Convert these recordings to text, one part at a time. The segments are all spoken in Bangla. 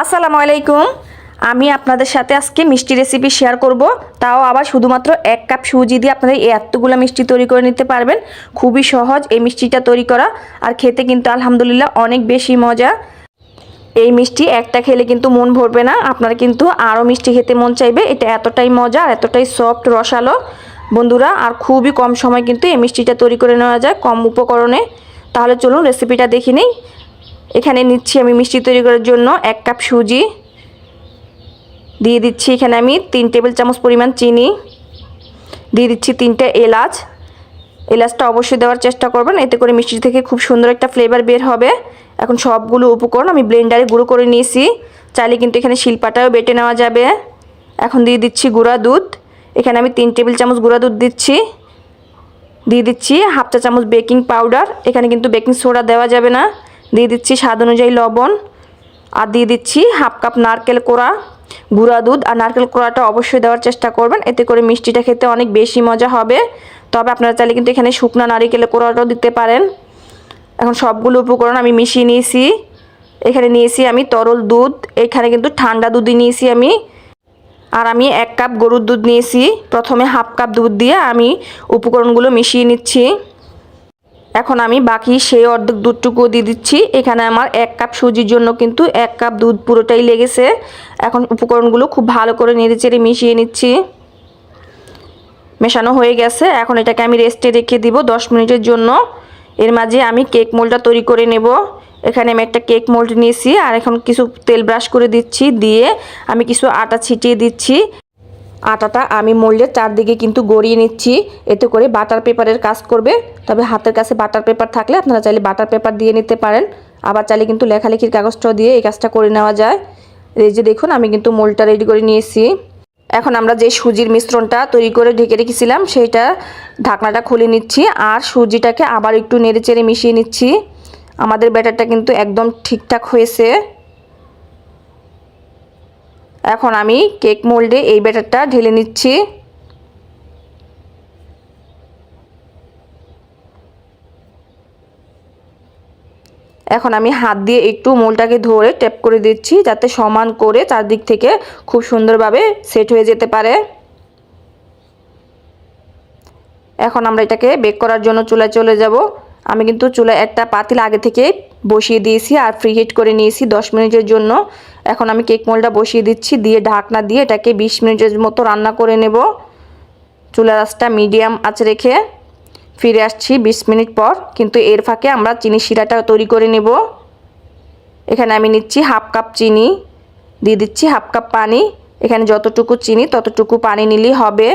আসসালামু আলাইকুম। আমি আপনাদের সাথে আজকে মিষ্টি রেসিপি শেয়ার করব। তাও আবার শুধুমাত্র এক কাপ সুজি দিয়ে আপনারা এই এতগুলো মিষ্টি তৈরি করে নিতে পারবেন। খুবই সহজ এই মিষ্টিটা তৈরি করা। আর খেতে কিন্তু আলহামদুলিল্লাহ অনেক বেশি মজা। এই মিষ্টি একটা খেলে কিন্তু মন ভরবে না। আপনার কিন্তু আরও মিষ্টি খেতে মন চাইবে। এটা এতটাই মজা আর এতটাই সফট রসালো। বন্ধুরা, আর খুবই কম সময় কিন্তু এই মিষ্টিটা তৈরি করে নেওয়া যায় কম উপকরণে। তাহলে চলুন রেসিপিটা দেখি নিই। এখানে নিচ্ছি আমি মিষ্টি তৈরি করার জন্য এক কাপ সুজি। দিয়ে দিচ্ছি এখানে আমি তিন টেবিল চামচ পরিমাণ চিনি। দিয়ে দিচ্ছি তিনটে এলাচ। এলাচটা অবশ্যই দেওয়ার চেষ্টা করবেন, এতে করে মিষ্টি থেকে খুব সুন্দর একটা ফ্লেভার বের হবে। এখন সবগুলো উপকরণ আমি ব্লেন্ডারে গুঁড়ো করে নিয়েছি। চাইলে কিন্তু এখানে শিলপাটাও বেটে নেওয়া যাবে। এখন দিয়ে দিচ্ছি গুঁড়া দুধ। এখানে আমি তিন টেবিল চামচ গুঁড়া দুধ দিচ্ছি। দিয়ে দিচ্ছি হাফ চা চামচ বেকিং পাউডার এখানে কিন্তু বেকিং সোডা দেওয়া যাবে না। দিয়ে দিচ্ছি স্বাদ অনুযায়ী লবণ, আর দিয়ে দিচ্ছি হাফ কাপ নারকেল কোড়া, গুঁড়া দুধ, আর নারকেল কোড়াটা অবশ্যই দেওয়ার চেষ্টা করবেন। এতে করে মিষ্টিটা খেতে অনেক বেশি মজা হবে। তবে আপনারা চাইলে কিন্তু এখানে শুকনা নারিকেলের কোড়াটাও দিতে পারেন। এখন সবগুলো উপকরণ আমি মিশিয়ে নিয়েছি। এখানে নিয়েছি আমি তরল দুধ, এখানে কিন্তু ঠান্ডা দুধই নিয়েছি আমি। আর আমি এক কাপ গরুর দুধ নিয়েছি। প্রথমে হাফ কাপ দুধ দিয়ে আমি উপকরণগুলো মিশিয়ে নিচ্ছি। এখন আমি বাকি সেই অর্ধেক দুধটুকুও দিয়ে দিচ্ছি। এখানে আমার এক কাপ সুজির জন্য কিন্তু এক কাপ দুধ পুরোটাই লেগেছে। এখন উপকরণগুলো খুব ভালো করে নেড়ে চেড়ে মিশিয়ে নিচ্ছি। মেশানো হয়ে গেছে। এখন এটাকে আমি রেস্টে রেখে দিব দশ মিনিটের জন্য। এর মাঝে আমি কেক মোলটা তৈরি করে নেব। এখানে আমি একটা কেক মোল্ড নিয়েছি আর এখন কিছু তেল ব্রাশ করে দিচ্ছি। দিয়ে আমি কিছু আটা ছিটিয়ে দিচ্ছি। আটাটা আমি মোল্ডের চারদিকে কিন্তু গড়িয়ে নিচ্ছি। এতে করে বাটার পেপারের কাজ করবে। তবে হাতের কাছে বাটার পেপার থাকলে আপনারা চাইলে বাটার পেপার দিয়ে নিতে পারেন। আবার চাইলে কিন্তু লেখালেখির কাগজটাও দিয়ে এই কাজটা করে নেওয়া যায়। এই যে দেখুন, আমি কিন্তু মোলটা রেডি করে নিয়েছি। এখন আমরা যে সুজির মিশ্রণটা তৈরি করে ঢেকে রেখেছিলাম, সেইটা ঢাকনাটা খুলে নিচ্ছি আর সুজিটাকে আবার একটু নেড়ে চেড়ে মিশিয়ে নিচ্ছি। আমাদের ব্যাটারটা কিন্তু একদম ঠিকঠাক হয়েছে। এখন আমি কেক মোল্ডে এই ব্যাটারটা ঢেলে নিচ্ছি। এখন আমি হাত দিয়ে একটু মোলটাকে ধরে ট্যাপ করে দিচ্ছি, যাতে সমান করে চারদিক থেকে খুব সুন্দরভাবে সেট হয়ে যেতে পারে। এখন আমরা এটাকে বেক করার জন্য চুলায় চলে যাব। আমি কিন্তু চুলা একটা পাতিল আগে থেকে বসিয়ে দিয়েছি আর ফ্রি হিট করে নিয়েছি দশ মিনিটের জন্য। এখন আমি কেক মোলটা বসিয়ে দিচ্ছি, দিয়ে ঢাকনা দিয়ে এটাকে বিশ মিনিটের মতো রান্না করে নেব। চুলা রাসটা মিডিয়াম আছে রেখে ফিরে আসছি বিশ মিনিট পর, কিন্তু এর ফাঁকে আমরা চিনি শিরাটা তৈরি করে নেব। এখানে আমি নিচ্ছি হাফ কাপ চিনি, দিয়ে দিচ্ছি হাফ কাপ পানি। এখানে যতটুকু চিনি ততটুকু পানি নিলেই হবে।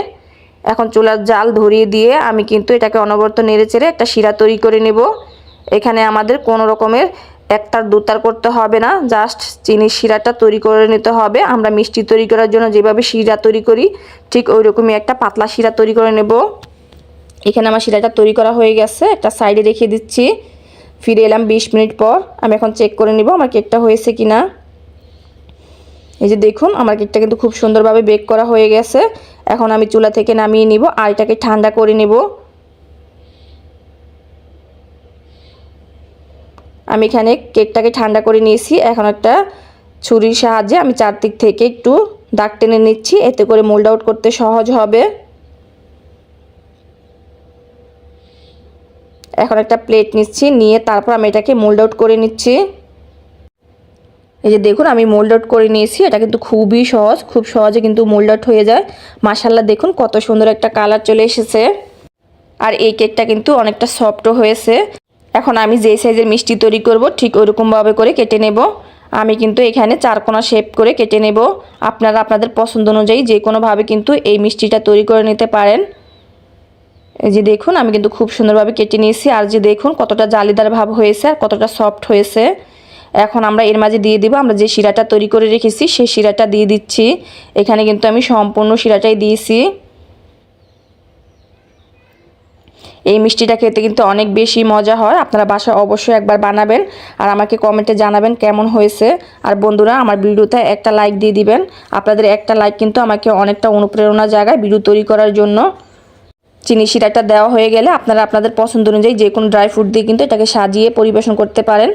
এখন চুলার জাল ধরিয়ে দিয়ে আমি কিন্তু এটাকে অনবরত নেড়ে চেড়ে একটা শিরা তৈরি করে নেব। এখানে আমাদের কোনো রকমের একতার, দুতার করতে হবে না, জাস্ট চিনির শিরাটা তৈরি করে নিতে হবে। আমরা মিষ্টি তৈরি করার জন্য যেভাবে শিরা তৈরি করি, ঠিক ওই রকমই একটা পাতলা শিরা তৈরি করে নেব। এখানে আমার শিরাটা তৈরি করা হয়ে গেছে, একটা সাইডে রেখে দিচ্ছি। ফিরে এলাম বিশ মিনিট পর, আমি এখন চেক করে নিব আমার কেকটা হয়েছে কি না এই যে দেখুন, আমার কেকটা কিন্তু খুব সুন্দরভাবে বেক করা হয়ে গেছে। এখন আমি চুলা থেকে নামিয়ে নিব আর এটাকে ঠান্ডা করে নেব। আমি এখানে কেকটাকে ঠান্ডা করে নিয়েছি, এখন একটা ছুরির সাহায্যে আমি চারদিক থেকে একটু দাগ টেনে নিচ্ছি, এতে করে মোল্ড আউট করতে সহজ হবে। এখন একটা প্লেট নিচ্ছি, নিয়ে তারপর আমি এটাকে মোল্ড আউট করে নিচ্ছি। এই যে দেখুন, আমি মোল্ড আউট করে নিয়েছি। এটা কিন্তু খুবই সহজ, খুব সহজে কিন্তু মোল্ড আউট হয়ে যায়। মাসাল্লাহ দেখুন কত সুন্দর একটা কালার চলে এসেছে। আর এই কেকটা কিন্তু অনেকটা সফটও হয়েছে। এখন আমি যেই সাইজের মিষ্টি তৈরি করব, ঠিক ওইরকমভাবে করে কেটে নেব। আমি কিন্তু এখানে চারকোনা শেপ করে কেটে নেব। আপনারা আপনাদের পছন্দ অনুযায়ী যে কোনোভাবে কিন্তু এই মিষ্টিটা তৈরি করে নিতে পারেন। এই যে দেখুন, আমি কিন্তু খুব সুন্দরভাবে কেটে নিয়েছি। আর যে দেখুন কতটা জালিদার ভাব হয়েছে আর কতটা সফট হয়েছে। এখন আমরা এর মাঝে দিয়ে দিব, আমরা যে শিরাটা তৈরি করে রেখেছি, সেই শিরাটা দিয়ে দিচ্ছি। এখানে কিন্তু আমি সম্পূর্ণ শিরাটাই দিয়েছি। এই মিষ্টিটা খেতে কিন্তু অনেক বেশি মজা হয়, আপনারা বাসায় অবশ্যই একবার বানাবেন আর আমাকে কমেন্টে জানাবেন কেমন হয়েছে। আর বন্ধুরা, আমার ভিডিওতে একটা লাইক দিয়ে দিবেন, আপনাদের একটা লাইক কিন্তু আমাকে অনেকটা অনুপ্রেরণা জায়গায় ভিডিও তৈরি করার জন্য। চিনি শিরাটা দেওয়া হয়ে গেলে আপনারা আপনাদের পছন্দ অনুযায়ী যে কোনো ড্রাই ফ্রুট দিয়ে কিন্তু এটাকে সাজিয়ে পরিবেশন করতে পারেন।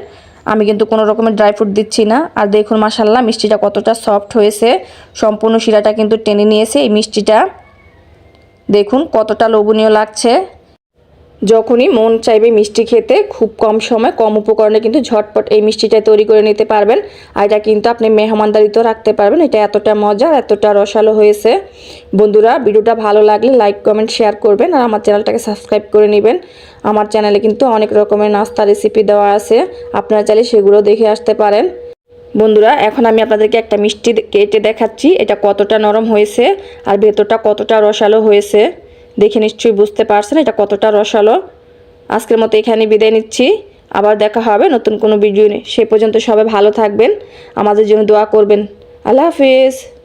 আমি কিন্তু কোনো রকমের ড্রাই ফ্রুট দিচ্ছি না। আর দেখুন মাসাল্লাহ মিষ্টিটা কতটা সফট হয়েছে। সম্পূর্ণ শিরাটা কিন্তু টেনে নিয়েছে এই মিষ্টিটা। দেখুন কতটা লোভনীয় লাগছে। যখনই মন চাইবে মিষ্টি খেতে, খুব কম সময়, কম উপকরণে কিন্তু ঝটপট এই মিষ্টিটা তৈরি করে নিতে পারবেন। আর এটা কিন্তু আপনি মেহমানদারিতেও রাখতে পারবেন। এটা এতটা মজা আর এতটা রসালো হয়েছে। বন্ধুরা, ভিডিওটা ভালো লাগলে লাইক কমেন্ট শেয়ার করবেন আর আমার চ্যানেলটাকে সাবস্ক্রাইব করে নেবেন। আমার চ্যানেলে কিন্তু অনেক রকমের নাস্তা রেসিপি দেওয়া আছে। আপনারা চাইলে সেগুলো দেখে আসতে পারেন। বন্ধুরা, এখন আমি আপনাদেরকে একটা মিষ্টি কেটে দেখাচ্ছি। এটা কতটা নরম হয়েছে আর ভেতরটা কতটা রসালো হয়েছে। দেখে নিশ্চয়ই বুঝতে পারছেন এটা কতটা রসালো। আজকের মতো এখানে বিদায় নিচ্ছি। আবার দেখা হবে নতুন কোনো ভিডিও নিয়ে। সে পর্যন্ত সবাই ভালো থাকবেন, আমাদের জন্য দোয়া করবেন। আল্লাহ হাফিজ।